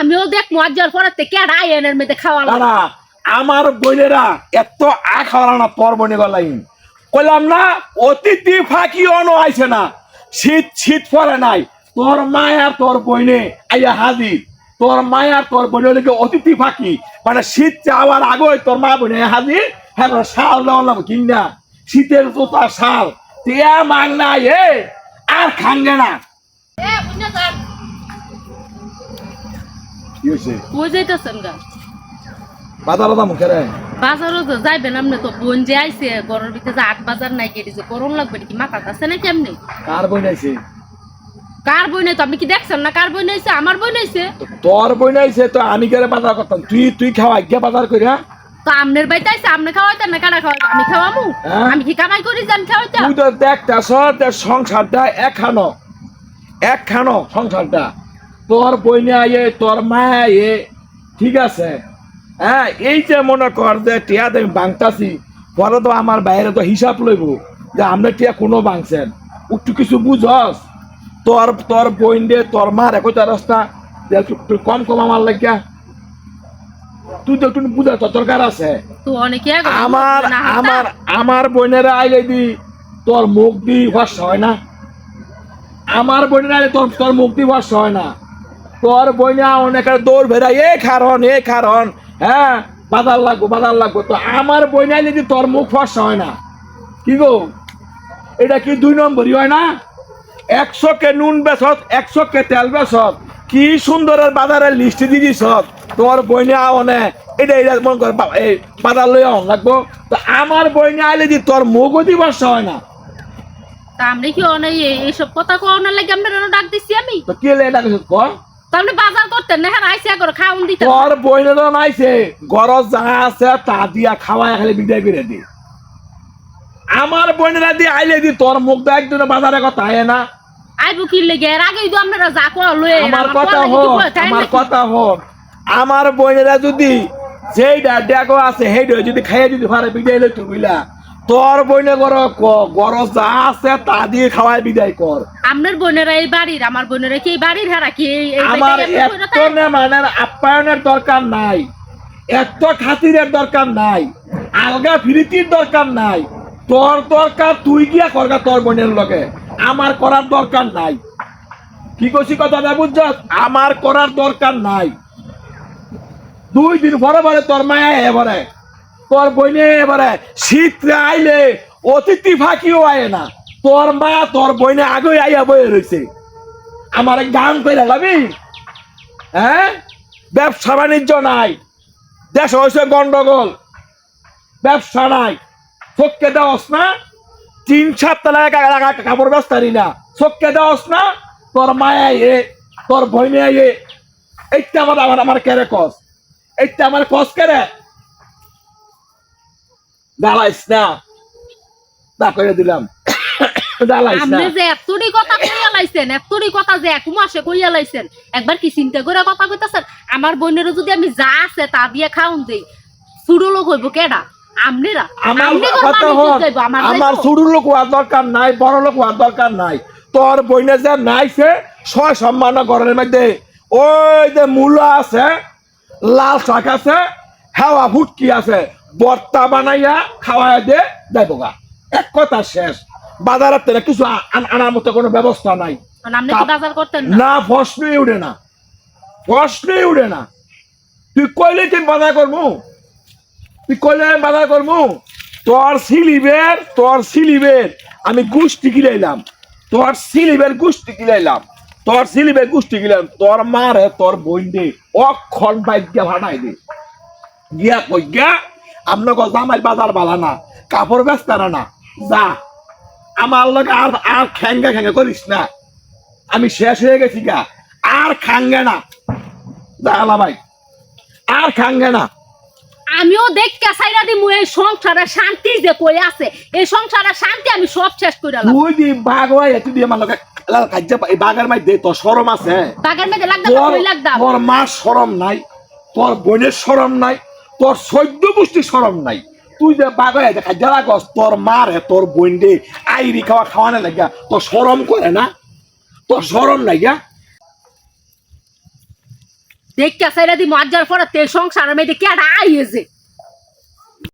আমিও দেখ মজ্জার পরে থেকে রায়নের মেয়েতে খাওয়া না না আমার বোনেরা এত আ খাওয়ালা না তোর বনে গলাইন কইলাম না, অতিথি ফাঁকি অন আইছে না, শীত শীত পরে নাই। তোর মায়ার তোর বইনে আইয়া হাজির তোর মায়ার তোর বইনে লেগে অতিথি ফাঁকি। মানে শীত যাওয়ার আগে তোর মা বইনে হাজির হ্যাঁ শাল দেওয়ালাম কিনা? শীতের তো তার শাল টিয়া মাং না এ, আর খাঙ্গে না। কই যাইতেছেন গা। বাজার দাম মুখে বাজারও তো যাইবেন আপনি তো। বোন যে আইছে গরুর ভিতরে যে আট বাজার নাই কেটেছে গরম লাগবে কি মাথা আছে না কেমনি? কার বই নাইছে কার বই নাই তো আপনি কি দেখছেন না কার বই নাইছে আমার বই নাইছে তো তোর বই নাইছে তো আমি কেন বাজার করতাম? তুই তুই খাওয়া গিয়া বাজার করি হ্যাঁ? তো আমনের বাইতে আইছে? না? কারা আমি খাওয়ামু? হ্যাঁ? আমি কি কামাই করি যে আমি খাওয়াইতাম? তুই তো দেখতাছ তোর সংসারটা একখানো। একখানো সংসারটা। তোর বইনে আয়ে তোর মা আয়ে ঠিক আছে? হ্যাঁ এই যে মনে কর যে টিয়া আমি বাংতাছি পরে তো আমার বাইরে তো হিসাব লইব যে আমরা টিয়া কোনো বাংছেন। একটু কিছু বুঝস? তোর তোর বইন দে তোর মার একটা রাস্তা একটু কম কম আমার লাগিয়া। তুই তো একটু বুঝা তোর দরকার আছে। তো আমার আমার আমার বোনেরা আইলে দি তোর মুখ দি ভরসা হয় না। আমার বোনেরা আইলে তোর তোর মুখ দি ভরসা হয় না। তোর বইনা অনেক দৌড় ভেড়া এ কারণ এ কারণ হ্যাঁ বাজার লাগবো বাজার লাগবো। তো আমার বইনা আইলে দি তোর মুখ ভরসা হয় না কি গো? এটা কি দুই নম্বরই হয় না? একশো কে নুন বেসত একশো কে তেল বেসত। কি সুন্দরের বাজারের লিস্ট দিয়ে দিছ তোর বইনা আওনে এটা এটা মন কর এই বাজার লই আওন লাগবো। তো আমার বইনে আইলে দি তোর মুখও দি বর্ষা হয় না তা আমরা কি অনেক এইসব কথা কোয়ানোর লাগে আমরা ডাক দিছি আমি? তো কি এটা কিছু কর তো আপনি বাজার করতেন না হ্যাঁ আইসা করে তোর নাইছে গরজ যা আছে তা দিয়া খাওয়া খালি বিদায় করে দি। আমার বইনেরা দিয়ে আইলে দি তোর মুখ তো একজনে বাজারে কথা আয় না। আইবু কি লেগে? এর আগেই তো আপনারা যা কোয়া লয়ে আমার কথা হোক আমার কথা হোক। আমার বোনেরা যদি যেইটা ডেকো আছে সেইটা যদি খাইয়ে যদি ফারে বিদায় লই তুমিলা তোর বইনে গর গরজ যা আছে তা দিয়ে খাওয়াই বিদায় কর। আপনার বোনেরা এই বাড়ির আমার বোনেরা কি এই বাড়ির? হেরা কি আমার এত মানে আপ্যায়নের দরকার নাই। এত খাতিরের দরকার নাই। আলগা ফিরিতির দরকার নাই। তোর দরকার তুই গিয়া করগা তোর বোনের লগে। আমার করার দরকার নাই। কি কইছি কথাটা বুঝছ আমার করার দরকার নাই। দুই দিন পরে পরে তোর মায়া এবারে তোর বইনে এবারে শীত আইলে অতিথি ফাঁকিও আয় না। তোর মা তোর বইনে আগে আইয়া বয়ে রয়েছে আমার গান করে লাবি হ্যাঁ? ব্যবসা বাণিজ্য নাই। দেশ হয়েছে গন্ডগোল। ব্যবসা নাই। চোখকে দেওয়াস না। তিন সাত তলায় কাপড় ব্যস্তারি না। চোখকে দেওয়াস না। তোর মায়া এ তোর বইনে এ এইটা আমার আমার আমার কেরে কস? এইটা আমার কস কেরে? দাঁড়াইস না। করে দিলাম। আপনি যে এতটি কথা কইয়া লাইছেন এতটি কথা যে এক মাসে কইয়া লাইছেন একবার কি চিন্তা করে কথা কইতাছেন? আমার বোনেরও যদি আমি যা আছে তা দিয়ে খাওন দেই ছোট লোক হইব কেডা? আমনেরা। আমার আমার লোক হওয়ার দরকার নাই বড় লোক হওয়ার দরকার নাই। তোর বইনে যে নাইছে ছয় সম্মান ঘরের মধ্যে। ওই যে মূলা আছে লাল শাক আছে হাওয়া ফুটকি আছে। বর্তা বানাইয়া খাওয়াই দে যাইব গা এক কথা শেষ। বাজারের থেকে কিছু আনার মতো কোনো ব্যবস্থা নাই। না। প্রশ্নই উঠে না। প্রশ্নই উঠে না। তুই কইলে কি বাধা করব? তুই কইলে আমি বাধা করব? তোর সিলিবের তোর সিলিবের। আমি গুষ্টি গিলাইলাম। তোর সিলিবের গুষ্টি গিলাইলাম। তোর সিলিবের গুষ্টি গিলাম। তোর মারে তোর বইন দে অক্ষণ বাইক ভাড়াই দে। গিয়া কই গিয়া আপনাকে জামাই বাজার বালা না কাপড় ব্যস্ত না। যা আমার লোক আর আর খ্যাঙ্গা খ্যাঙ্গা করিস না। আমি শেষ হয়ে গেছি গা আর খাঙ্গে না। দাঁড়ালা ভাই আর খাঙ্গে না। আমিও দেখতে চাইরা দিমু এই সংসারের শান্তি যে কই আছে এই সংসারের শান্তি আমি সব শেষ করে লাম তুই দি বাঘ হয়ে তুই দি আমার লোকে কাজ্যা এই বাঘের মাই দে তোর সরম আছে। বাগের মধ্যে লাগদা কই লাগদাম তোর মা সরম নাই তোর বোনের সরম নাই তোর সৈদ্য গোষ্ঠী সরম নাই। তুই যে বাগায় হয়ে দেখা যারা গছ, তোর মার হে, তোর বোন দে, আইরি খাওয়া খাওয়ানো লাগিয়া, তোর সরম করে না? তোর সরম নাই গা দেখা সাইরা দি মজ্জার পরে তে সংসার মেয়েদের কেডা আইয়েছে?